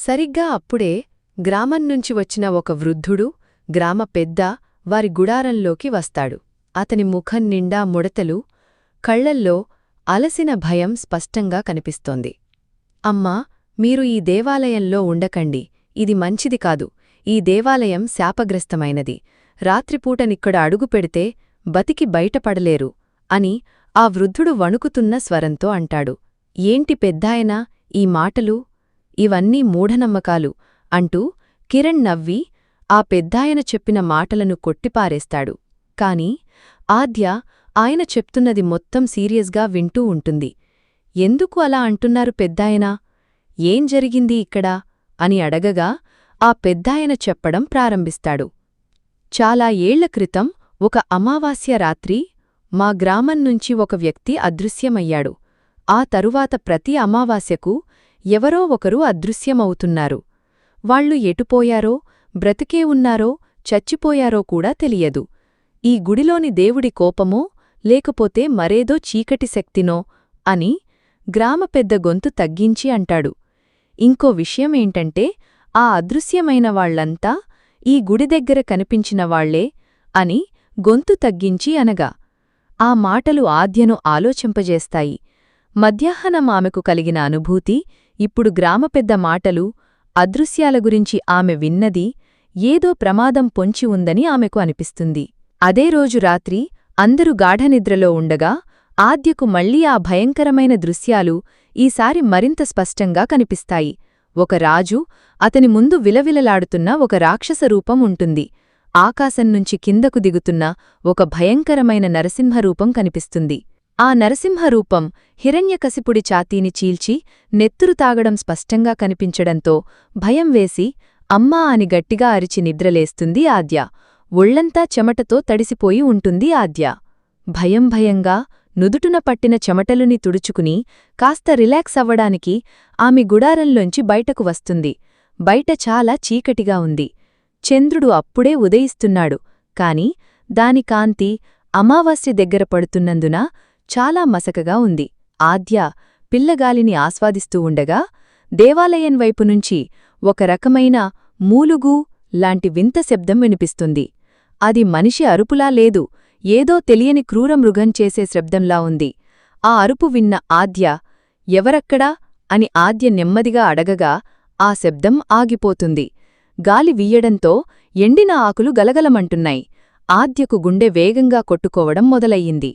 సరిగ్గా అప్పుడే గ్రామం నుంచి వచ్చిన ఒక వృద్ధుడు గ్రామ పెద్ద వారి గుడారంలోకి వస్తాడు. అతని ముఖం నిండా ముడతలు కళ్ళల్లో అలసిన భయం స్పష్టంగా కనిపిస్తోంది. అమ్మా మీరు ఈ దేవాలయంలో ఉండకండి. ఇది మంచిది కాదు. ఈ దేవాలయం శాపగ్రస్తమైనది. రాత్రిపూటనిక్కడ అడుగుపెడితే బతికి బయటపడలేరు అని ఆ వృద్ధుడు వణుకుతున్న స్వరంతో అంటాడు. ఏంటి పెద్దాయనా ఈ మాటలు? ఇవన్నీ మూఢనమ్మకాలు అంటూ కిరణ్ నవ్వి ఆ పెద్దాయన చెప్పిన మాటలను కొట్టిపారేస్తాడు. కాని ఆద్య ఆయన చెప్తున్నది మొత్తం సీరియస్గా వింటూ ఉంటుంది. ఎందుకు అలా అంటున్నారు పెద్దాయనా? ఏం జరిగింది ఇక్కడ? అని అడగగా ఆ పెద్దాయన చెప్పడం ప్రారంభిస్తాడు. చాలా ఏళ్ళ క్రితం ఒక అమావాస్య రాత్రి మా గ్రామం నుంచి ఒక వ్యక్తి అదృశ్యమయ్యాడు. ఆ తరువాత ప్రతి అమావాస్యకు ఎవరో ఒకరు అదృశ్యమవుతున్నారు. వాళ్ళు ఎటుపోయారో బ్రతికే ఉన్నారో చచ్చిపోయారో కూడా తెలియదు. ఈ గుడిలోని దేవుడి కోపమో లేకపోతే మరేదో చీకటి శక్తినో అని గ్రామ పెద్ద గొంతు తగ్గించి అంటాడు. ఇంకో విషయమేంటంటే ఆ అదృశ్యమైన వాళ్ళంతా ఈ గుడి దగ్గర కనిపించిన వాళ్ళే అని గొంతు తగ్గించి అనగా ఆ మాటలు ఆద్యను ఆలోచింపజేస్తాయి. మధ్యాహ్నం ఆమెకు కలిగిన అనుభూతి ఇప్పుడు గ్రామపెద్ద మాటలు అదృశ్యాల గురించి ఆమె విన్నది ఏదో ప్రమాదం పొంచి ఉందని ఆమెకు అనిపిస్తుంది. అదే రోజు రాత్రి అందరూ గాఢనిద్రలో ఉండగా ఆద్యకు మళ్ళీ ఆ భయంకరమైన దృశ్యాలు ఈసారి మరింత స్పష్టంగా కనిపిస్తాయి. ఒక రాజు అతని ముందు విలవిలలాడుతున్న ఒక రాక్షస రూపం ఉంటుంది. ఆకాశం నుంచి కిందకు దిగుతున్న ఒక భయంకరమైన నరసింహరూపం కనిపిస్తుంది. ఆ నరసింహరూపం హిరణ్యకశిపుడి ఛాతీని చీల్చి నెత్తురు తాగడం స్పష్టంగా కనిపించడంతో భయం వేసి అమ్మా అని గట్టిగా అరిచి నిద్రలేస్తుంది ఆద్య. ఒళ్ళంతా చెమటతో తడిసిపోయి ఉంటుంది ఆద్య. భయం భయంగా నుదుటున పట్టిన చెమటలుని తుడుచుకుని కాస్త రిలాక్స్ అవ్వడానికి ఆమె గుడారంలోంచి బయటకు వస్తుంది. బయట చాలా చీకటిగా ఉంది. చంద్రుడు అప్పుడే ఉదయిస్తున్నాడు. కాని దాని కాంతి అమావాస్య దగ్గర పడుతున్నందున చాలా మసకగా ఉంది. ఆద్య పిల్లగాలిని ఆస్వాదిస్తూ ఉండగా దేవాలయం వైపునుంచి ఒక రకమైన మూలుగు లాంటి వింత శబ్దం వినిపిస్తుంది. అది మనిషి అరుపులా లేదు ఏదో తెలియని క్రూర మృగం చేసే శబ్దంలా ఉంది. ఆ అరుపు విన్న ఆద్య ఎవరక్కడా? అని ఆద్య నెమ్మదిగా అడగగా ఆ శబ్దం ఆగిపోతుంది. గాలి వీయడంతో ఎండిన ఆకులు గలగలమంటున్నాయి. ఆద్యకు గుండె వేగంగా కొట్టుకోవడం మొదలయ్యింది.